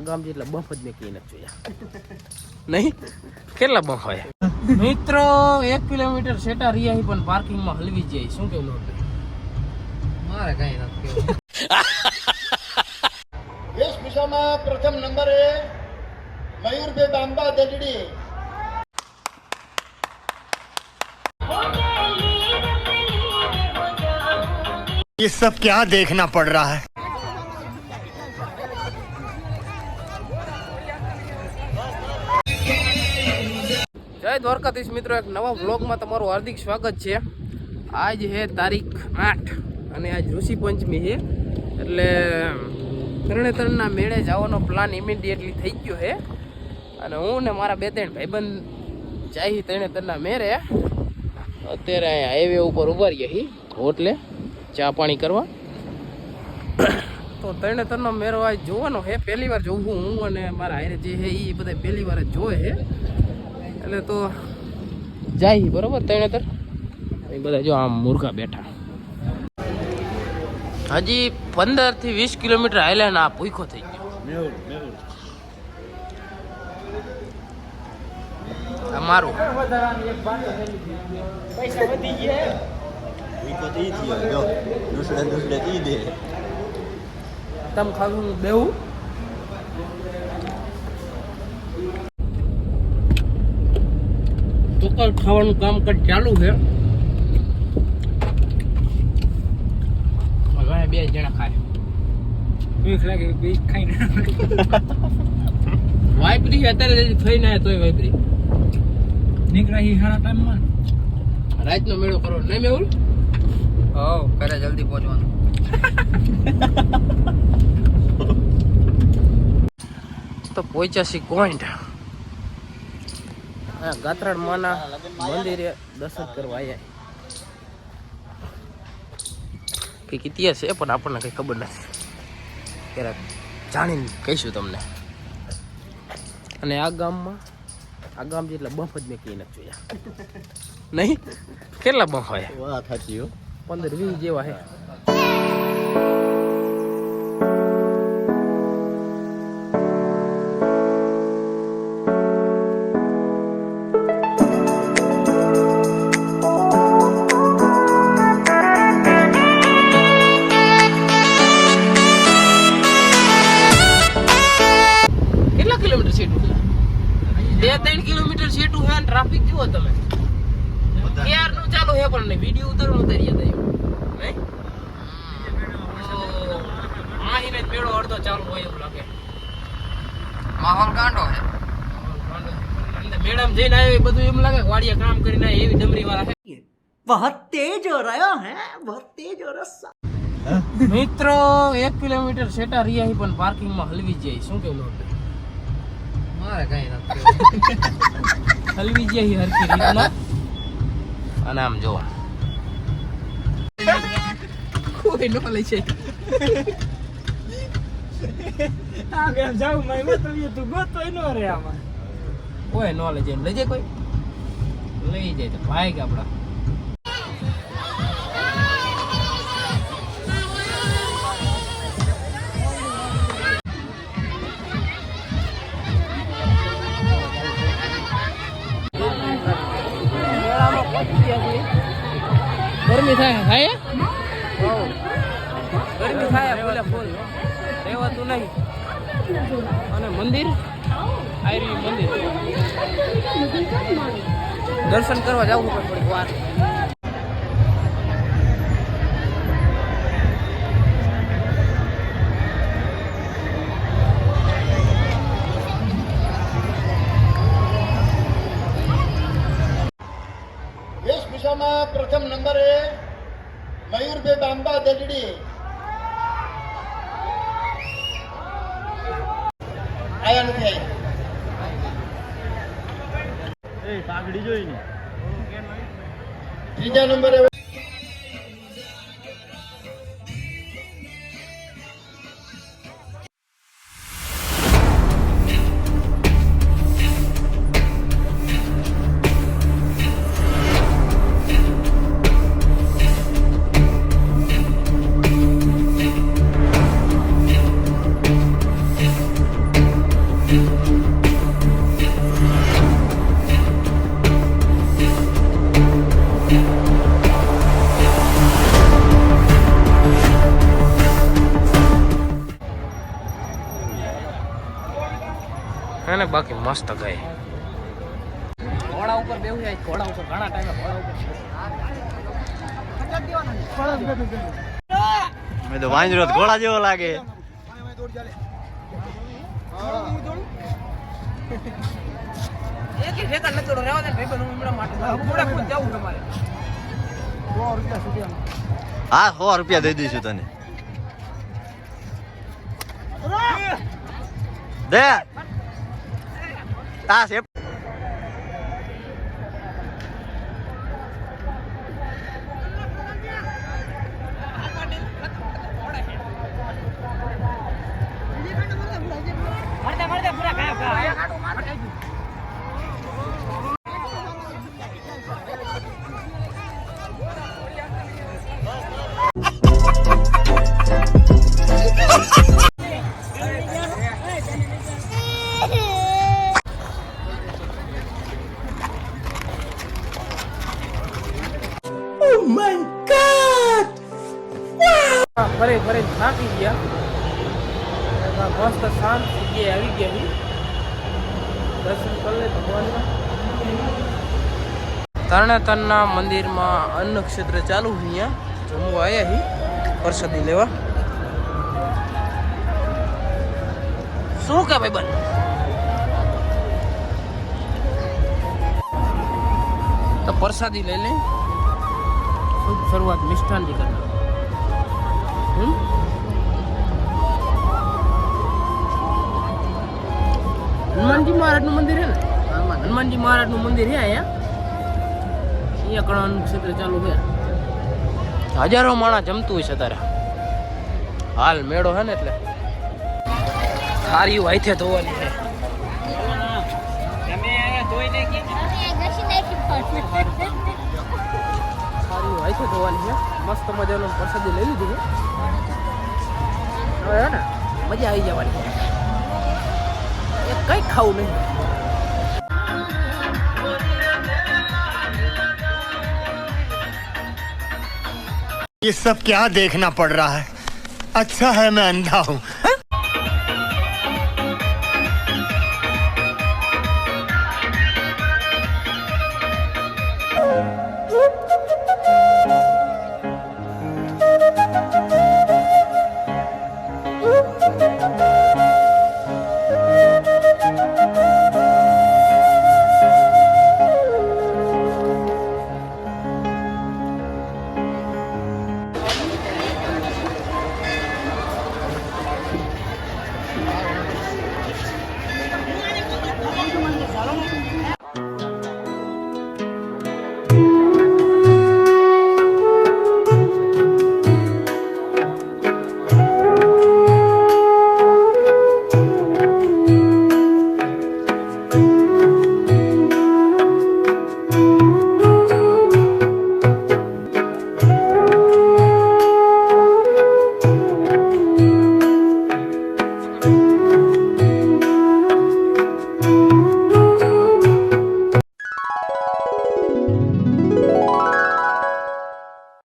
ગામ જેટલા બફ જ મેં કઈ નથી જોયા નહીં કેટલા બફ હોય મિત્રો એક કિલોમીટર સેટા રહ્યા પણ પાર્કિંગમાં હલવી જાય શું કેવું મારે કઈ નથી કેવું વેશભૂષામાં પ્રથમ નંબરે મયુરભાઈ બાંબા દલડી ये सब क्या देखना पड़ रहा है જય દ્વારકાધીશ મિત્રો, એક નવા વ્લોગમાં તમારું હાર્દિક સ્વાગત છે. આજ હે તારીખ આઠ અને આજ ઋષિ પંચમી છે એટલે તરણેતરના મેળે જવાનો પ્લાન ઇમિડિયેટલી થઈ ગયો છે અને હું ને મારા બે ત્રણ ભાઈબંધ જાય તરણેતરના મેળે અત્યારે અહીંયા હાઈવે ઉપર ઊભા રહ્યા છીએ હોટલે ચા પાણી કરવા. તો તરણેતરનો મેળો આજ જોવાનો છે પહેલી વાર જોવું હું અને મારા હારે જે છે એ બધા પહેલી વાર જોવે છે એટલે તો જાય બરોબર? તરણેતર એ બધા જો આમ મુર્ગા બેઠા. હજી પંદરથી વીસ કિલોમીટર આયલા ને આ ભૂખો થઈ ગયો. આ મારું તમ ખાવું બેવું ચોક્કસ ખાવાનું કામકાજ ચાલુ છે. બે જણા ખાય બીક લાગે બીક ખાઈને વાઇપરી અત્યારે થઈ ના તોય વાઇપરી નીકળ્યા હી હારા ટાઈમમાં રાતનો મેળો કરો નહીં મેહુલ? હો કરે જલ્દી પહોંચવાનું. તો પહોંચ્યા પોઈન્ટ હા ગાત્રાડ માના મંદિરે દર્શન કરવા આવ્યા કંઈક ઇતિહાસ છે પણ આપણને કંઈ ખબર નથી. ક્યારેક જાણીને કહીશું તમને. અને આ ગામમાં આ ગામ જેટલા બફ જ મેં કહી નથી જોયા. નહીં? કેટલા બફ હોય? પંદર વીસ જેવા છે છે. પણ વીડિયો ઉતારો ઉતારી હતા મિત્રો એક કિલોમીટર સેટા રહ્યા પણ પાર્કિંગમાં હલવી જાય. શું કેવું મારે કઈ નથી. હલવી જાય હરકી રીતના. અને આમ જો કોઈ નો લે છે. આગળ જાઉં મેં બતાવીએ તું ગોતો નો રે આમાં. કોઈ નો જાય લઈ જાય કોઈ. લઈ જાય તો ભાઈ કે આપડા ગરમી થાય થાય ગરમી થાય બોલે ફૂલ. રહેવાતું નહીં. અને મંદિર? આયરી મંદિર. દર્શન કરવા જવું પડે થોડીક વાર. પ્રથમ નંબરે મયુરભાઈ બાંબા દલડી આયા નથી આયા. ત્રીજા નંબરે અને બાકી મસ્ત ગઈ ઘોડા ઉપર બેવું જાય ઘોડા ઉપર ઘણા ટાઈમે ઘોડા ઉપર વાંજરો ઘોડા જેવો લાગે. એક ઠેકા નથી રહેવા દે ભાઈ હું હમણાં માટે જવું તમારે. હા સો રૂપિયા દઈ દઈશું તને. દે. આ છે ફરી ફરે થાકી ગયા. મસ્ત શાંત જગ્યાએ આવી ગયા છીએ. દર્શન કરી લે ભગવાનના. તરણેતરના મંદિરમાં અન્નક્ષેત્ર ચાલુ અહીંયા. જમવા આવ્યા હી પ્રસાદી લેવા. શું કે ભાઈ બન તો પ્રસાદી લઈ લે. શુભ શરૂઆત મિષ્ઠાનથી કરી હમ? હનુમાનજી મહારાજનું મંદિર છે ને? હનુમાનજી મહારાજનું મંદિર છે અહીંયા. અહીંયા કણાનું ક્ષેત્ર ચાલુ છે. હજારો માણસ જમતું હોય છે તારે હાલ મેળો છે ને એટલે. સારી વાયથે ધોવાની છે. ધોવાની છે. મસ્ત મજાનું પ્રસાદી લઈ લીધી છે. હવે હે ને મજા આવી જવાની એ કંઈ ખાવું નહીં ये सब क्या देखना पड़ रहा है अच्छा है मैं अंधा हूँ